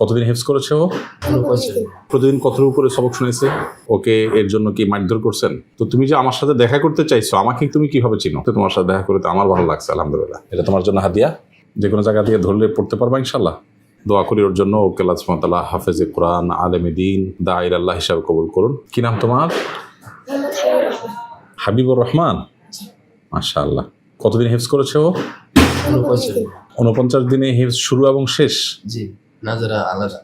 কতদিন হেফজ করেছে ও? প্রতিদিন কতর উপরে সবক শুনেছে ওকে এর জন্য কি মারধর করছেন? তো তুমি যে আমার সাথে দেখা করতে চাইছো আমাকে তুমি কীভাবে চিনো? তো তোমার সাথে দেখা করতে আমার ভালো লাগছে আলহামদুলিল্লাহ। এটা তোমার জন্য হাদিয়া? যে কোনো জায়গা থেকে ধরলে পড়তে পারবা ইনশাল্লাহ দোয়া করি ওর জন্য। ওকে আল্লাহ হাফেজে কোরআন আলেমে দিন দায়ের আল্লাহ হিসাবে কবুল করুন। কি নাম তোমার? হাবিবুর রহমান। মাশাআল্লাহ। কতদিন হেফজ করেছে ও? উনপঞ্চাশ দিনে। হেফজ শুরু এবং শেষ? জি। নাজারা আলাদা।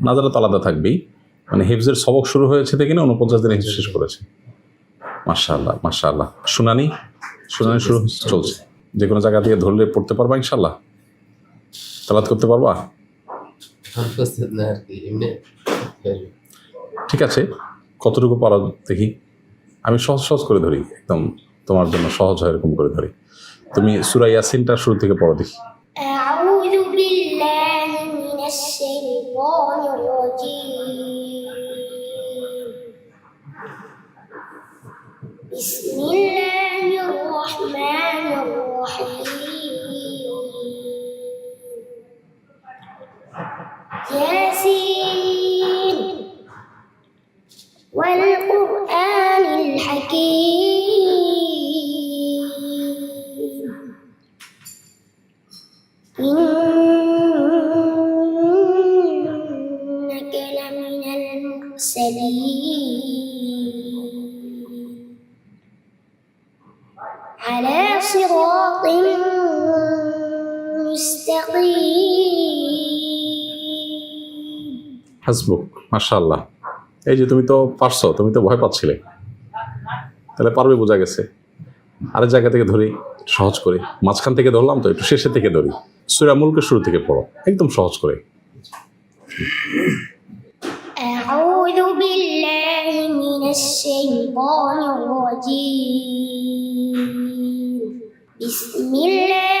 নাজারা তো আলাদা থাকবেই। মানে হিফজের সবক শুরু হয়েছে থেকে না উনপঞ্চাশ দিনে হিফজ শেষ করেছে। মার্শাল্লাহ মার্শাল্লাহ শুনানি শুনানি শুরু চলছে। যে কোনো জায়গা দিয়ে ধরলে পড়তে পারবা ইনশাল্লাহ তালাত করতে পারবা? ঠিক আছে কতটুকু পারা দেখি। আমি সহজ সহজ করে ধরি একদম তোমার জন্য সহজ হয় এরকম করে ধরি। তুমি সুরাই ইয়াসিনটা শুরু থেকে পড়া দেখি। الشيطان الرجيم. بسم الله الرحمن الرحيم. ياسين. والقرآن الحكيم. হাসবুক মাশাআল্লাহ এই যে তুমি তো পারছো তুমি তো ভয় পাচ্ছিলে তাহলে পারবে বোঝা গেছে আরেক জায়গা থেকে ধরি সহজ করে মাঝখান থেকে ধরলাম তো একটু শেষের থেকে ধরি সুরা মুলকে শুরু থেকে পড়ো একদম সহজ করে أعوذ بالله من الشيطان الرجيم بسم الله الرحمن الرحيم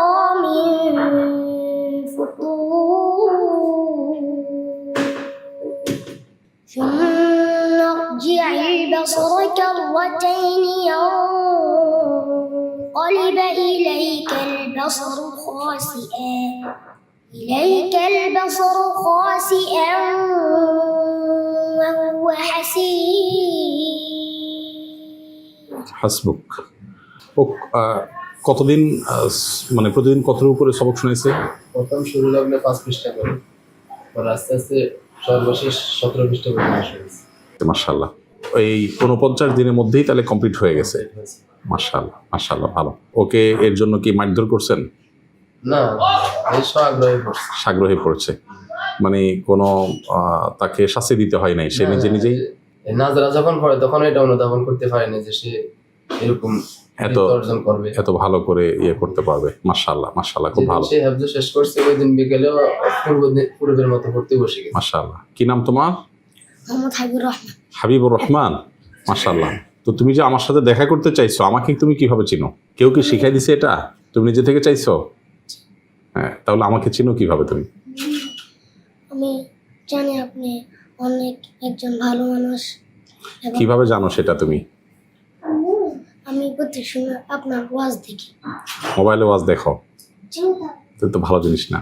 ارجع البصر كرتين ينقلب إليك البصر خاسئا إليك البصر خاسئا وهو حسير হাসবুক ও আহ, কতদিন আহ, স- মানে প্রতিদিন কতর উপরে সবক শুনেছে প্রথম শুরু লাগলে পাঁচ পৃষ্ঠা করে পর আস্তে আস্তে সর্বশেষ সতেরো পৃষ্ঠা পর্যন্ত শুনেছি মার্শাল্লাহ এই উনপঞ্চাশ দিনের মধ্যেই তাহলে কমপ্লিট হয়ে গেছে। মার্শাল্লাহ মার্শাল্লাহ ভালো। ওকে এর জন্য কি মারধর করছেন? না আগ্রহে পড়ছে সাগ্রহে পড়ছে মানে কোনো আহ, তাকে শাস্তি দিতে হয় নাই সে নিজে নিজেই? নাজারা যখন পড়ে তখন এটা অনুধাবন করতে পারেনি যে সে এরকম এত অর্জন করবে। এত ভালো করে ইয়ে করতে পারবে। মার্শাল্লাহ মার্শাল্লাহ খুব ভালো। সে হাফজ শেষ করছে ওই দিন দিন- পূর্বের মতো পড়তে বসে গেছে। মার্শাল্লাহ কি নাম তোমার? মোহাম্মদ হাবিবুর রহমান। হাবিবুর রহমান মার্শাল্লাহ তো তুমি যে আমার সাথে দেখা করতে চাইছো আমাকে তুমি কীভাবে চিনো? কেউ কি শিখাই দিছে এটা? তুমি নিজে থেকে চাইছো? হ্যাঁ তাহলে আমাকে চিনো কীভাবে তুমি? আমি জানি আপনি অনেক একজন ভালো মানুষ। কীভাবে জানো সেটা তুমি? আমি প্রত্যেক সময় আপনার ওয়াজ দেখি। মোবাইলে ওয়াজ দেখো। তো ভালো জিনিস না।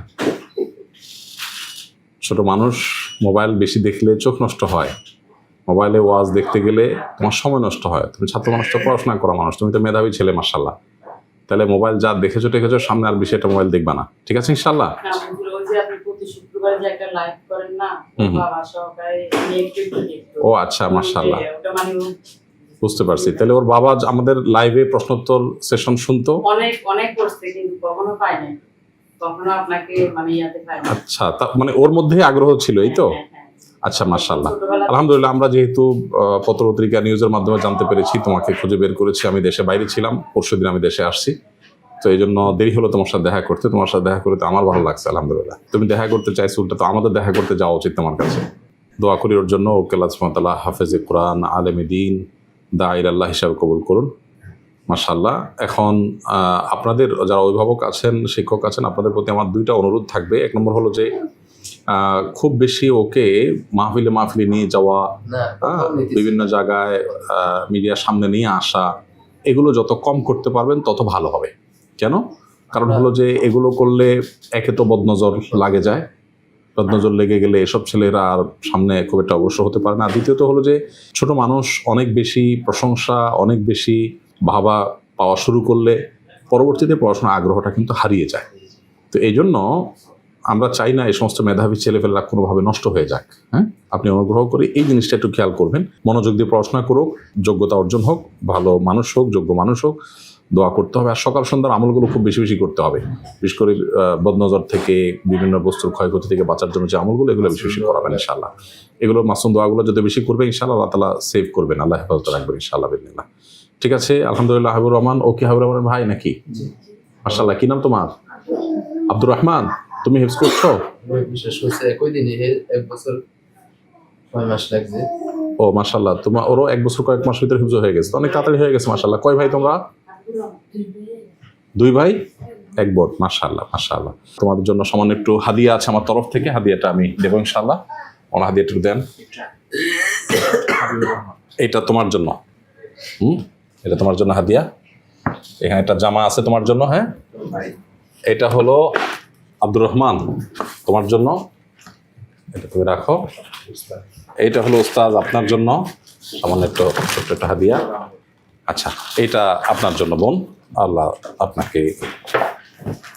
ছোট মানুষ মোবাইল বেশি দেখলে চোখ নষ্ট হয়। মোবাইলে ওয়াজ দেখতে গেলে তোমার সময় নষ্ট হয়। তুমি ছাত্র মানুষ তো পড়াশোনা করা মানুষ তুমি তো মেধাবী ছেলে মার্শাল্লাহ তাহলে মোবাইল যা দেখেছ টেকেছো সামনে আর বেশি একটা মোবাইল দেখবা না। ঠিক আছে ইনশাল্লাহ ও আচ্ছা ওটা মানে বুঝতে পারছি। তাহলে ওর বাবা আমাদের লাইভে প্রশ্নোত্তর সেশন শুনতো? অনেক অনেক করছে কিন্তু কখনো নাই। কখনো আপনাকে মানে ইয়াতে আচ্ছা মানে ওর মধ্যে আগ্রহ ছিল এই তো? হ্যাঁ, হ্যাঁ। আচ্ছা ছোটবেলা আলহামদুলিল্লাহ, আমরা যেহেতু পত্রপত্রিকা নিউজের মাধ্যমে জানতে পেরেছি, তোমাকে খুঁজে বের করেছি, আমি দেশে বাইরে ছিলাম, পরশু দিন আমি দেশে আসছি। তো এই জন্য দেরি হলো তোমার সাথে দেখা করতে, তোমার সাথে দেখা করতে আমার ভালো লাগছে, আলহামদুলিল্লাহ। তুমি দেখা করতে চাইছো উল্টা তো আমাদের দেখা করতে যাওয়া উচিত তোমার কাছে। দোয়া করি ওর জন্য ওকে লাজমতাল্লাহ হাফেজ কোরআন, আলেমী দিন দা আল্লাহ হিসাবে কবুল করুন। মাশাল্লাহ এখন আপনাদের যারা অভিভাবক আছেন, শিক্ষক আছেন, আপনাদের প্রতি আমার দুইটা অনুরোধ থাকবে। এক নম্বর হলো যে খুব বেশি ওকে মাহফিলে মাহফিলে নিয়ে যাওয়া। বিভিন্ন জায়গায় মিডিয়ার সামনে নিয়ে আসা এগুলো যত কম করতে পারবেন তত ভালো হবে। কেন? কারণ হলো যে এগুলো করলে একে তো বদনজর লাগে যায়। বদনজর লেগে গেলে এসব ছেলেরা আর সামনে খুব একটা অবশ্য হতে পারে না। আর দ্বিতীয়ত হলো যে ছোট মানুষ অনেক বেশি প্রশংসা অনেক বেশি ভাবা পাওয়া শুরু করলে পরবর্তীতে পড়াশোনার আগ্রহটা কিন্তু হারিয়ে যায়। তো এই জন্য আমরা চাই না এই সমস্ত মেধাবী ছেলেপেলেরা কোনোভাবে নষ্ট হয়ে যাক হ্যাঁ? আপনি অনুগ্রহ করে এই জিনিসটা একটু খেয়াল করবেন। মনোযোগ দিয়ে পড়াশোনা করুক যোগ্যতা অর্জন হোক ভালো মানুষ হোক যোগ্য মানুষ হোক দোয়া করতে হবে। আর সকাল সন্ধ্যার আমলগুলো খুব বেশি বেশি করতে হবে। বিশেষ করে বদনজর থেকে বিভিন্ন বস্তুর ক্ষয়ক্ষতি থেকে বাঁচার জন্য যে আমলগুলো এগুলো বেশি বেশি করাবেন ইনশাল্লাহ এগুলো মাসুম দোয়াগুলো যদি বেশি করবে ইনশাল্লাহ আল্লাহ তালা সেভ করবেন। আল্লাহ হেফাজত রাখবেন ইনশাল্লাহ বিদিল্লাহ ঠিক আছে? আলহামদুলিল্লাহ হাবিবুর রহমান। ও কি হাবিবুর রহমানের ভাই নাকি? মার্শাল্লাহ কি নাম তোমার? আব্দুর রহমান। তুমি হেফজ করছ? বিশেষ করছে একই দিনে এক বছর ছয় মাস লাগছে। ও মাশাল্লাহ তোমার ওরও এক বছর কয়েক মাস ভিতরে হিফজ হয়ে গেছে। অনেক তাড়াতাড়ি হয়ে গেছে মাশাল্লাহ কয় ভাই তোমরা? দুই ভাই? এক বোন মাশাল্লাহ মাশাল্লাহ তোমাদের জন্য সামান্য একটু হাদিয়া আছে আমার তরফ থেকে। হাদিয়াটা আমি দেবো ইনশাল্লাহ ওনার হাদিয়াটা দেন। এটা তোমার জন্য। হুম? এটা তোমার জন্য হাদিয়া। এখানে একটা জামা আছে তোমার জন্য হ্যাঁ? এটা হলো আব্দুর রহমান, তোমার জন্য, এটা তুমি রাখো। এইটা হলো ওস্তাদ আপনার জন্য। সামান্য একটু, ছোট্ট একটা হাদিয়া। আচ্ছা এটা আপনার জন্য বোন। আল্লাহ আপনাকে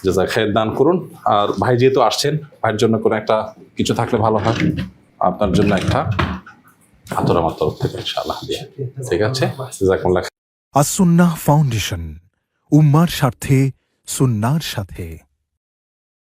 যেজা খেয়ে দান করুন। আর ভাই যেহেতু আসছেন, ভাইয়ের জন্য কোনো একটা কিছু থাকলে ভালো হয়। আপনার জন্য একটা আতর আমার তরফ থেকে, ইনশাআল্লাহ ঠিক আছে? আসুন্নাহ ফাউন্ডেশন, উম্মার স্বার্থে, সুন্নার সাথে।